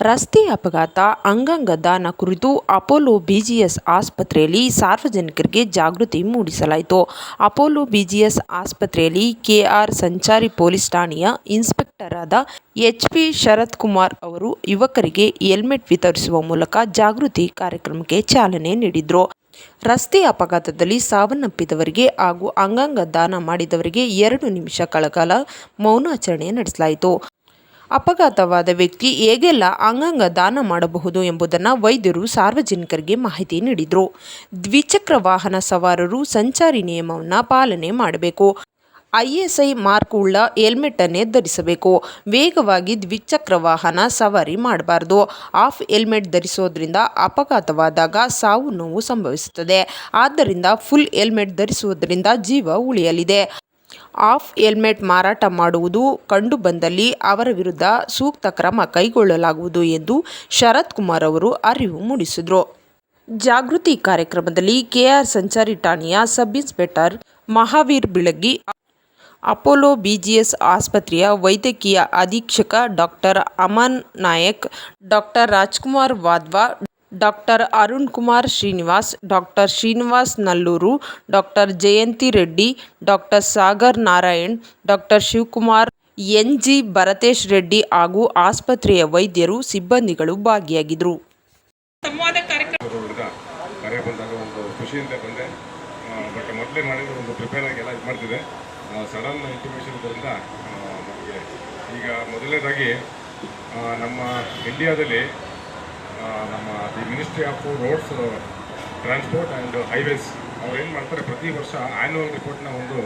ರಸ್ತೆ ಅಪಘಾತ ಅಂಗಾಂಗ ದಾನ ಕುರಿತು ಅಪೋಲೋ ಬಿಜಿಎಸ್ ಆಸ್ಪತ್ರೆಯಲ್ಲಿ ಸಾರ್ವಜನಿಕರಿಗೆ ಜಾಗೃತಿ ಮೂಡಿಸಲಾಯಿತು. ಅಪೋಲೋ ಬಿಜಿಎಸ್ ಆಸ್ಪತ್ರೆಯಲ್ಲಿ ಕೆಆರ್ ಸಂಚಾರಿ ಪೊಲೀಸ್ ಠಾಣೆಯ ಇನ್ಸ್ಪೆಕ್ಟರ್ ಆದ ಎಚ್ ಪಿ ಶರತ್ ಕುಮಾರ್ ಅವರು ಯುವಕರಿಗೆ ಹೆಲ್ಮೆಟ್ ವಿತರಿಸುವ ಮೂಲಕ ಜಾಗೃತಿ ಕಾರ್ಯಕ್ರಮಕ್ಕೆ ಚಾಲನೆ ನೀಡಿದರು. ರಸ್ತೆ ಅಪಘಾತದಲ್ಲಿ ಸಾವನ್ನಪ್ಪಿದವರಿಗೆ ಹಾಗೂ ಅಂಗಾಂಗ ದಾನ ಮಾಡಿದವರಿಗೆ ಎರಡು ನಿಮಿಷ ಕಳಕಾಲ ಮೌನಾಚರಣೆ ನಡೆಸಲಾಯಿತು. ಅಪಘಾತವಾದ ವ್ಯಕ್ತಿ ಹೇಗೆಲ್ಲ ಅಂಗಾಂಗ ದಾನ ಮಾಡಬಹುದು ಎಂಬುದನ್ನು ವೈದ್ಯರು ಸಾರ್ವಜನಿಕರಿಗೆ ಮಾಹಿತಿ ನೀಡಿದರು. ದ್ವಿಚಕ್ರ ವಾಹನ ಸವಾರರು ಸಂಚಾರಿ ನಿಯಮವನ್ನು ಪಾಲನೆ ಮಾಡಬೇಕು. ಐಎಸ್ಐ ಮಾರ್ಕ್ ಉಳ್ಳ ಹೆಲ್ಮೆಟನ್ನೇ ಧರಿಸಬೇಕು. ವೇಗವಾಗಿ ದ್ವಿಚಕ್ರ ವಾಹನ ಸವಾರಿ ಮಾಡಬಾರ್ದು. ಆಫ್ ಹೆಲ್ಮೆಟ್ ಧರಿಸೋದ್ರಿಂದ ಅಪಘಾತವಾದಾಗ ಸಾವು ನೋವು ಸಂಭವಿಸುತ್ತದೆ. ಆದ್ದರಿಂದ ಫುಲ್ ಹೆಲ್ಮೆಟ್ ಧರಿಸುವುದರಿಂದ ಜೀವ ಉಳಿಯಲಿದೆ. ಆಫ್ ಹೆಲ್ಮೆಟ್ ಮಾರಾಟ ಮಾಡುವುದು ಕಂಡುಬಂದಲ್ಲಿ ಅವರ ವಿರುದ್ಧ ಸೂಕ್ತ ಕ್ರಮ ಕೈಗೊಳ್ಳಲಾಗುವುದು ಎಂದು ಶರತ್ ಕುಮಾರ್ ಅವರು ಅರಿವು ಮೂಡಿಸಿದರು. ಜಾಗೃತಿ ಕಾರ್ಯಕ್ರಮದಲ್ಲಿ ಕೆಆರ್ ಸಂಚಾರಿ ಠಾಣೆಯ sub inspector Mahaveer Bilagi, Apollo BGS ಆಸ್ಪತ್ರೆಯ ವೈದ್ಯಕೀಯ ಅಧೀಕ್ಷಕ doctor Aman Nayak, doctor Rajkumar Wadhwa doctor Arun Kumar Srinivas doctor Srinivas Nallur doctor Jayanthi Reddy doctor Sagar Narayan doctor Shivakumar N G Bharatesh Reddy ಹಾಗೂ ಆಸ್ಪತ್ರೆಯ ವೈದ್ಯರು ಸಿಬ್ಬಂದಿಗಳು ಭಾಗಿಯಾಗಿದ್ದರು ಸಂವಾದ ಕಾರ್ಯಕ್ರಮ ಹುಡುಗ ಕರೆ ಬಂದಾಗ ಒಂದು ಖುಷಿಯಿಂದ ಬಂದೆ. ಬಟ್ ಮೊದಲೇ ಮಾಡಿದ್ರೆ ಒಂದು ಪ್ರಿಪೇರ್ ಆಗಿ ಎಲ್ಲ ಇದು ಮಾಡ್ತಿದ್ದೆ. ಸಡನ್ ಇಂಟಿಮೇಷನ್ ಇದರಿಂದ ನಮಗೆ ಈಗ ಮೊದಲನೇದಾಗಿ ನಮ್ಮ ಇಂಡಿಯಾದಲ್ಲಿ ನಮ್ಮ the ministry of roads transport and highways ಅವ್ರು ಏನು ಮಾಡ್ತಾರೆ, ಪ್ರತಿ ವರ್ಷ ಆ್ಯನ್ಯುವಲ್ ರಿಪೋರ್ಟ್ನ ಒಂದು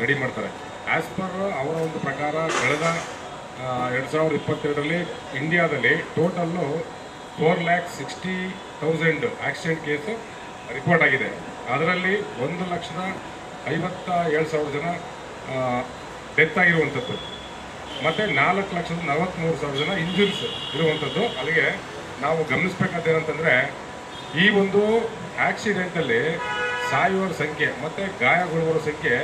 ರೆಡಿ ಮಾಡ್ತಾರೆ. ಆ್ಯಸ್ ಪರ್ ಅವರ ಒಂದು ಪ್ರಕಾರ, ಕಳೆದ ಎರಡು ಸಾವಿರದ ಇಪ್ಪತ್ತೆರಡರಲ್ಲಿ ಇಂಡಿಯಾದಲ್ಲಿ total four lakh sixty thousand accident case report ಆಗಿದೆ. ಅದರಲ್ಲಿ ಒಂದು ಲಕ್ಷದ ಐವತ್ತ ಏಳು ಸಾವಿರ ಜನ ಡೆತ್ ಆಗಿರುವಂಥದ್ದು. ಮತ್ತು ನಾಲ್ಕು ಲಕ್ಷದ ನಲವತ್ತ್ಮೂರು ಸಾವಿರ ಜನ ಇಂಜುರೀಸ್ ಇರುವಂಥದ್ದು. ಅಲ್ಲಿಗೆ ನಾವು ಗಮನಿಸ್ಬೇಕಾದ ಏನಂತಂದರೆ, ಈ ಒಂದು ಆಕ್ಸಿಡೆಂಟಲ್ಲಿ ಸಾಯುವವರ ಸಂಖ್ಯೆ ಮತ್ತು ಗಾಯಗೊಳ್ಳುವವರ ಸಂಖ್ಯೆ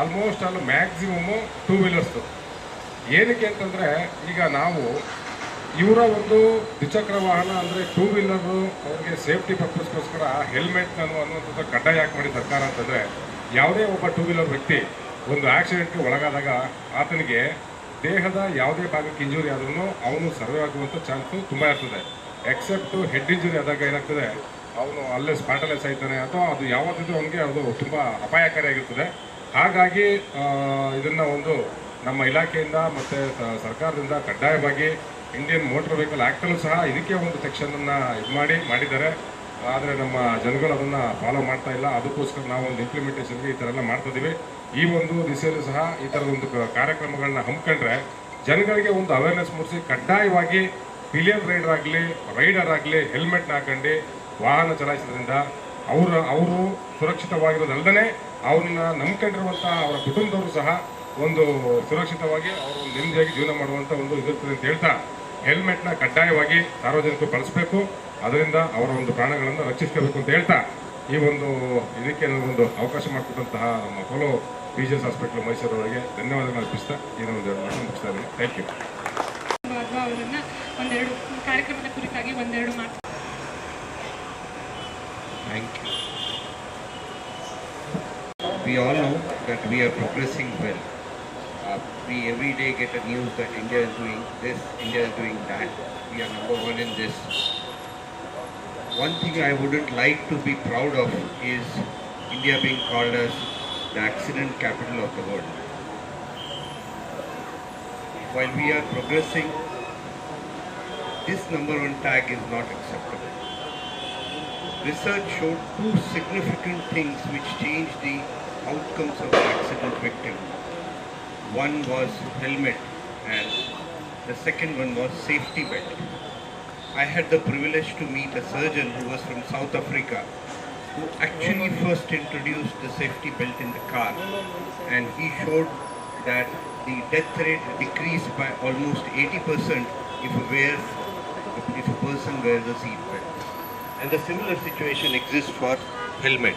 ಆಲ್ಮೋಸ್ಟ್ ಆಲ್ ಮ್ಯಾಕ್ಸಿಮಮ್ಮು ಟೂ ವೀಲರ್ಸ್ದು ಏನಕ್ಕೆ ಅಂತಂದರೆ, ಈಗ ನಾವು ಇವರ ಒಂದು ದ್ವಿಚಕ್ರ ವಾಹನ ಅಂದರೆ ಟೂ ವೀಲರು ಅವ್ರಿಗೆ ಸೇಫ್ಟಿ ಪರ್ಪಸ್ಗೋಸ್ಕರ ಹೆಲ್ಮೆಟ್ ನಾನು ಅನ್ನುವಂಥದ್ದು ಕಡ್ಡಾಯ ಯಾಕೆ ಮಾಡಿ ಸರ್ಕಾರ ಅಂತಂದರೆ, ಯಾವುದೇ ಒಬ್ಬ ಟೂ ವೀಲರ್ ವ್ಯಕ್ತಿ ಒಂದು ಆಕ್ಸಿಡೆಂಟ್ಗೆ ಒಳಗಾದಾಗ ಆತನಿಗೆ ದೇಹದ ಯಾವುದೇ ಭಾಗಕ್ಕೆ ಇಂಜುರಿ ಆದ್ರೂ ಅವನು ಸರ್ವೆ ಆಗುವಂಥ ಚಾನ್ಸು ತುಂಬ ಇರ್ತದೆ. ಎಕ್ಸೆಪ್ಟ್ ಹೆಡ್ ಇಂಜುರಿ ಆದಾಗ ಏನಾಗ್ತದೆ, ಅವನು ಅಲ್ಲೇ ಸ್ಪಾಟಲ್ಲೇ ಸಾಯ್ತಾನೆ ಅಥವಾ ಅದು ಯಾವತ್ತಿದ್ರು ಅವನಿಗೆ ಅದು ತುಂಬ ಅಪಾಯಕಾರಿಯಾಗಿರ್ತದೆ ಹಾಗಾಗಿ ಇದನ್ನು ಒಂದು ನಮ್ಮ ಇಲಾಖೆಯಿಂದ ಮತ್ತು ಸರ್ಕಾರದಿಂದ ಕಡ್ಡಾಯವಾಗಿ ಇಂಡಿಯನ್ ಮೋಟರ್ ವೆಹಿಕಲ್ ಆ್ಯಕ್ಟಲ್ಲೂ ಸಹ ಇದಕ್ಕೆ ಒಂದು ಸೆಕ್ಷನನ್ನು ಇದು ಮಾಡಿ, ಮಾಡಿದ್ದಾರೆ. ಆದರೆ ನಮ್ಮ ಜನಗಳು ಅದನ್ನು ಫಾಲೋ ಮಾಡ್ತಾ ಇಲ್ಲ. ಅದಕ್ಕೋಸ್ಕರ ನಾವು ಒಂದು ಇಂಪ್ಲಿಮೆಂಟೇಷನ್ಗೆ ಈ ಥರ ಎಲ್ಲ ಮಾಡ್ತಾ ಇದೀವಿ. ಈ ಒಂದು ದಿಸೆಯಲ್ಲಿ ಸಹ ಈ ಥರದ ಒಂದು ಕಾರ್ಯಕ್ರಮಗಳನ್ನ ಹಮ್ಮಿಕೊಂಡ್ರೆ ಜನಗಳಿಗೆ ಒಂದು ಅವೇರ್ನೆಸ್ ಮೂಡಿಸಿ ಕಡ್ಡಾಯವಾಗಿ ಪಿಲಿಯನ್ ರೈಡರ್ ಆಗಲಿ ರೈಡರ್ ಆಗಲಿ ಹೆಲ್ಮೆಟ್ನ ಹಾಕೊಂಡು ವಾಹನ ಚಲಾಯಿಸೋದ್ರಿಂದ ಅವರ, ಅವರು ಸುರಕ್ಷಿತವಾಗಿರೋದಲ್ಲದೆ ಅವ್ರನ್ನ ನಂಬ್ಕೊಂಡಿರುವಂಥ ಅವರ ಕುಟುಂಬದವರು ಸಹ ಒಂದು ಸುರಕ್ಷಿತವಾಗಿ ಅವರು ನೆಮ್ಮದಿಯಾಗಿ ಜೀವನ ಮಾಡುವಂಥ ಒಂದು ಇದಿರ್ತದೆ ಅಂತ ಹೇಳ್ತಾ, ಹೆಲ್ಮೆಟ್ನ ಕಡ್ಡಾಯವಾಗಿ ಸಾರ್ವಜನಿಕರು ಬಳಸಬೇಕು ಅದರಿಂದ ಅವರ ಒಂದು ಪ್ರಾಣಗಳನ್ನು ರಕ್ಷಿಸ್ಕೋಬೇಕು ಅಂತ ಹೇಳ್ತಾ, ಈ ಒಂದು ಇದಕ್ಕೆ ಒಂದು ಅವಕಾಶ ಮಾಡಿಕೊಟ್ಟಂತಹ ನಮ್ಮ Apollo B G S hospital ಮೈಸೂರವರಿಗೆ ಧನ್ಯವಾದಗಳು ಅರ್ಪಿಸ್ತಾ ಈ ಒಂದು ಮುಗಿಸ್ತಾ ಇದ್ದೀನಿ. Thank you. ಒಂದೆರಡು ಕಾರ್ಯಕ್ರಮದ ಕುರಿತಾಗಿ ಒಂದೆರಡು ಮಾತು Thank you. We all know that we are progressing well. Uh, we every day get a news that India is doing this, India is doing that. We are number one in this. One thing I wouldn't like to be proud of is India being called as the accident capital of the world. While we are progressing, this number one tag is not acceptable research showed two significant things which changed the outcomes of the accident victim. One was helmet and the second one was safety belt. I had the privilege to meet a surgeon who was from South Africa who actually first introduced the safety belt in the car and he showed that the death rate decreased by almost 80% if if a person and the similar situation exists for helmet.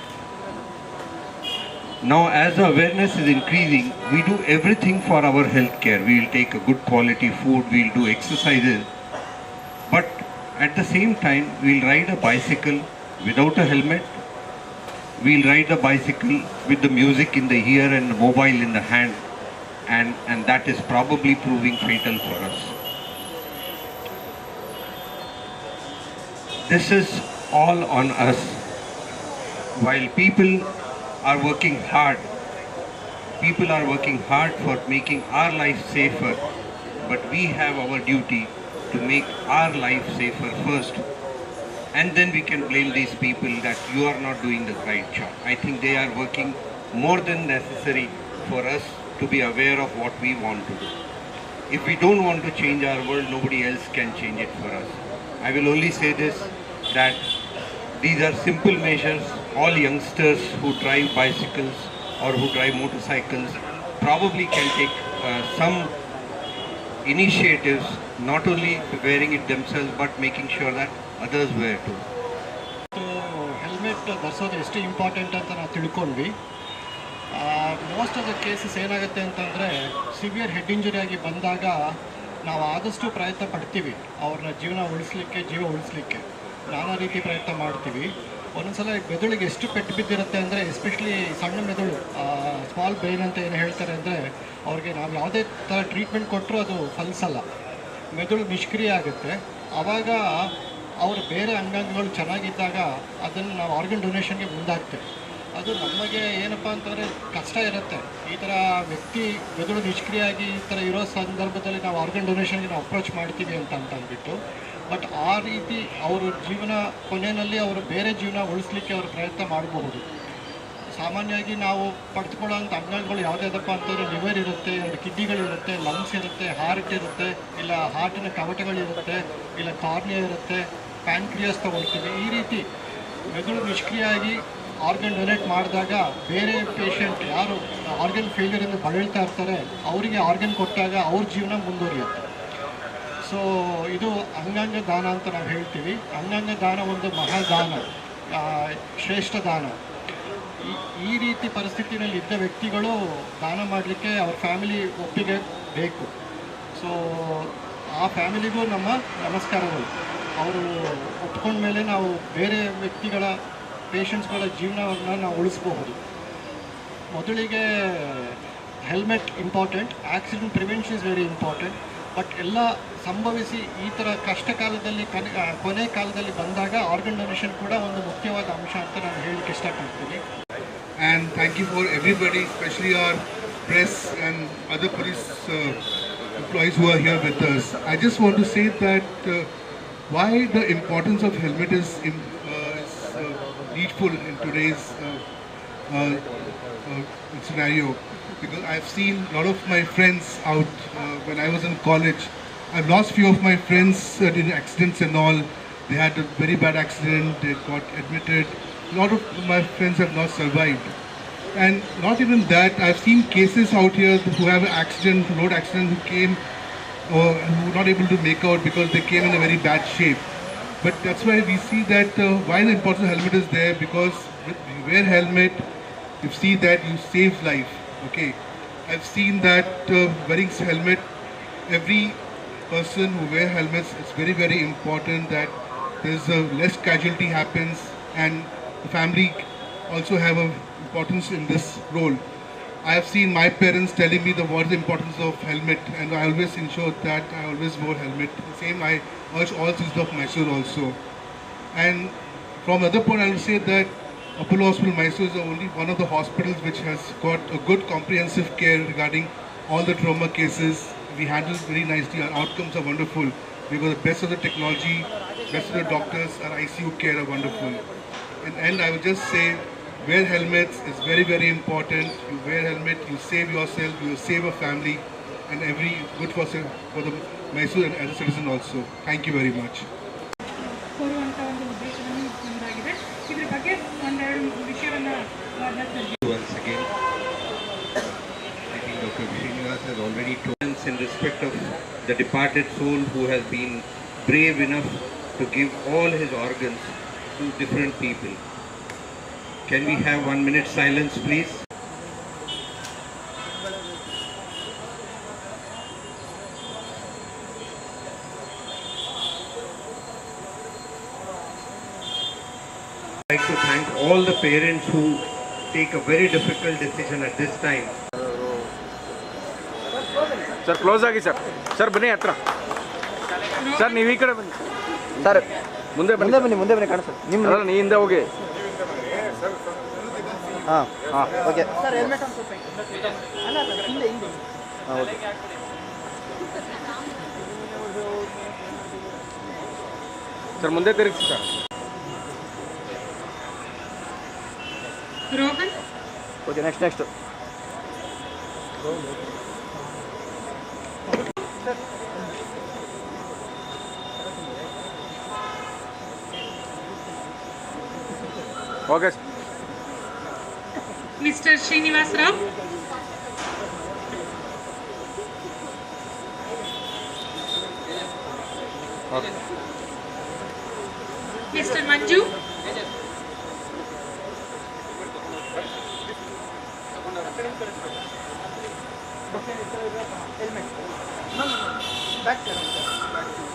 Now, as awareness is increasing, we do everything for our health care. We will take a good quality food, we will do exercises. But at the same time, we'll ride a bicycle without a helmet. We'll ride a bicycle with the music in the ear and the mobile in the hand, and, and that is probably proving fatal for us. This is all on us. While people are working hard, people are working hard for making our life safer, but we have our duty to make our life safer first. And then we can blame these people that you are not doing the right job. I think they are working more than necessary for us to be aware of what we want to do. If we don't want to change our world, nobody else can change it for us. I will only say this that these are simple measures. All youngsters who drive bicycles or who drive motorcycles probably can take uh, some initiatives, not only wearing it themselves but making sure that others wear too. Helmet ಧರಿಸೋದು ಎಷ್ಟು important ಅಂತ ನಾವು ತಿಳ್ಕೊಂಡ್ವಿ most of the cases ಏನಾಗುತ್ತೆ ಅಂತಂದರೆ severe head injury ಆಗಿ ಬಂದಾಗ ನಾವು ಆದಷ್ಟು ಪ್ರಯತ್ನ ಪಡ್ತೀವಿ ಅವ್ರನ್ನ ಜೀವನ ಉಳಿಸ್ಲಿಕ್ಕೆ ಜೀವ ಉಳಿಸ್ಲಿಕ್ಕೆ ನಾನಾ ರೀತಿ ಪ್ರಯತ್ನ ಮಾಡ್ತೀವಿ. ಒಂದೊಂದ್ಸಲ ಮೆದುಳಿಗೆ ಎಷ್ಟು ಪೆಟ್ಟು ಬಿದ್ದಿರುತ್ತೆ ಅಂದರೆ ಎಸ್ಪೆಷಲಿ ಸಣ್ಣ ಮೆದುಳು ಸ್ಮಾಲ್ ಬ್ರೈನ್ ಅಂತ ಏನು ಹೇಳ್ತಾರೆ ಅಂದರೆ, ಅವ್ರಿಗೆ ನಾವು ಯಾವುದೇ ಥರ ಟ್ರೀಟ್ಮೆಂಟ್ ಕೊಟ್ಟರೂ ಅದು ಫಲಿಸಲ್ಲ. ಮೆದುಳು ನಿಷ್ಕ್ರಿಯ ಆಗುತ್ತೆ. ಆವಾಗ ಅವ್ರ ಬೇರೆ ಅಂಗಾಂಗಗಳು ಚೆನ್ನಾಗಿದ್ದಾಗ ಅದನ್ನು ನಾವು ಆರ್ಗನ್ ಡೊನೇಷನ್ಗೆ ಮುಂದಾಗ್ತೇವೆ ಅದು ನಮಗೆ ಏನಪ್ಪ ಅಂತಂದರೆ ಕಷ್ಟ ಇರುತ್ತೆ. ಈ ಥರ ವ್ಯಕ್ತಿ ಮೆದುಳು ನಿಷ್ಕ್ರಿಯ ಆಗಿ ಈ ಥರ ಇರೋ ಸಂದರ್ಭದಲ್ಲಿ ನಾವು ಆರ್ಗನ್ ಡೊನೇಷನ್ಗೆ ನಾವು ಅಪ್ರೋಚ್ ಮಾಡ್ತೀವಿ ಅಂತ ಅಂತ ಅಂದ್ಬಿಟ್ಟು. ಬಟ್ ಆ ರೀತಿ ಅವರ ಜೀವನ ಕೊನೆಯಲ್ಲಿ ಅವರು ಬೇರೆ ಜೀವನ ಉಳಿಸ್ಲಿಕ್ಕೆ ಅವರು ಪ್ರಯತ್ನ ಮಾಡಬಹುದು. ಸಾಮಾನ್ಯವಾಗಿ ನಾವು ಪಡೆದುಕೊಳ್ಳೋಂಥ ಅಂಗಗಳು ಯಾವುದ್ಯಾವುದಪ್ಪ ಅಂತಂದರೆ ಲಿವರ್ ಇರುತ್ತೆ ಎರಡು ಕಿಡ್ನಿಗಳಿರುತ್ತೆ ಲಂಗ್ಸ್ ಇರುತ್ತೆ ಹಾರ್ಟ್ ಇರುತ್ತೆ, ಇಲ್ಲ ಹಾರ್ಟಿನ ಕವಟಗಳಿರುತ್ತೆ ಇಲ್ಲ ಕಾರ್ನಿಯಾ ಇರುತ್ತೆ ಪ್ಯಾಂಕ್ರಿಯಸ್ ತೊಗೊಳ್ತೀವಿ. ಈ ರೀತಿ ಮೆದುಳು ನಿಷ್ಕ್ರಿಯಾಗಿ ಆರ್ಗನ್ ಡೊನೇಟ್ ಮಾಡಿದಾಗ ಬೇರೆ ಪೇಷಂಟ್ ಯಾರು ಆರ್ಗನ್ ಫೇಲ್ಯೂರಿಂದ ಬಳಲ್ತಾ ಇರ್ತಾರೆ, ಅವರಿಗೆ ಆರ್ಗನ್ ಕೊಟ್ಟಾಗ ಅವ್ರ ಜೀವನ ಮುಂದುವರಿಯುತ್ತೆ. ಸೊ ಇದು ಅಂಗಾಂಗ ದಾನ ಅಂತ ನಾವು ಹೇಳ್ತೀವಿ. ಅಂಗಾಂಗ ದಾನ ಒಂದು ಮಹಾದಾನ ಶ್ರೇಷ್ಠ ದಾನ. ಈ- ಈ ರೀತಿ ಪರಿಸ್ಥಿತಿನಲ್ಲಿ ಇದ್ದ ವ್ಯಕ್ತಿಗಳು ದಾನ ಮಾಡಲಿಕ್ಕೆ ಅವ್ರ ಫ್ಯಾಮಿಲಿ ಒಪ್ಪಿಗೆ ಬೇಕು. ಸೊ ಆ ಫ್ಯಾಮಿಲಿಗೂ ನಮ್ಮ ನಮಸ್ಕಾರಗಳು. ಅವರು ಒಪ್ಕೊಂಡ ಮೇಲೆ ನಾವು ಬೇರೆ ವ್ಯಕ್ತಿಗಳ, ಪೇಷಂಟ್ಸ್ಗಳ ಜೀವನವನ್ನು ನಾವು ಉಳಿಸ್ಬಹುದು. ಮೊದಲಿಗೆ helmet important, accident prevention is very important. But ಎಲ್ಲ ಸಂಭವಿಸಿ ಈ ಥರ ಕಷ್ಟಕಾಲದಲ್ಲಿ, ಕೊನೆ ಕೊನೆ ಕಾಲದಲ್ಲಿ ಬಂದಾಗ ಆರ್ಗನ್ ಡೊನೇಷನ್ ಕೂಡ ಒಂದು ಮುಖ್ಯವಾದ ಅಂಶ ಅಂತ ನಾನು ಹೇಳಲಿಕ್ಕೆ ಇಷ್ಟಪಡ್ತೀನಿ. And thank you for everybody specially our press and other police employees who are here with us I just want to say that why the importance of helmet is in needful in today's uh, uh, uh, uh, scenario because I've seen a lot of my friends out uh, when I was in college. I've lost few of my friends uh, in accidents and all. They had a very bad accident. They got admitted. A lot of my friends have not survived. And not even that, I've seen cases out here who have an accident, road accident, who came or who were not able to make out because they came in a very bad shape. But that's why we see that uh, why the importance of helmet is there because you wear helmet, you see that you save life. Okay, I've seen that uh, wearing helmet, every person who wear helmets, it's very very important that there's a less casualty happens and the family also have a importance in this role. I have seen my parents telling me the what is the importance of helmet, and I always ensure that I always wore helmet. Same I urge all citizens of Mysore also. And from other point, I will say that Apollo Hospital Mysore is only one of the hospitals which has got a good comprehensive care regarding all the trauma cases. We handle very nicely. Our outcomes are wonderful. We got the best of the technology, best of the doctors. Our ICU care are wonderful. In end, I will just say, wear helmets is very very important. You wear helmet, you save yourself, you save a family, and every good for for the Mysore and as a citizen also. Thank you very much. aspect of the departed soul who has been brave enough to give all his organs to different people. Can we have one minute silence, please? I'd like to thank all the parents who take a very difficult decision at this time sir close ಆಗಿ sir. Sir ಬನ್ನಿ ಹತ್ರ. Sir ನೀವು ಈ ಕಡೆ ಬನ್ನಿ. Sir ಮುಂದೆ ಬನ್ನಿ ಮುಂದೆ ಬನ್ನಿ ಮುಂದೆ ಬನ್ನಿ ಕಾಣಿಸ್ತಾ ನಿಮ್ಮ ಅಲ್ಲ, ನೀ ಹಿಂದೆ ಹೋಗಿ. ಹಾಂ ಹಾಂ. ಓಕೆ. ಹಾಂ ಓಕೆ. ಸರ್ ಮುಂದೆ ತಿರುಗಿಸಿ sir. Okay next next Okay. Mr. Srinivas Ram. Okay. Mr. Manju. Helmet no no no back करो back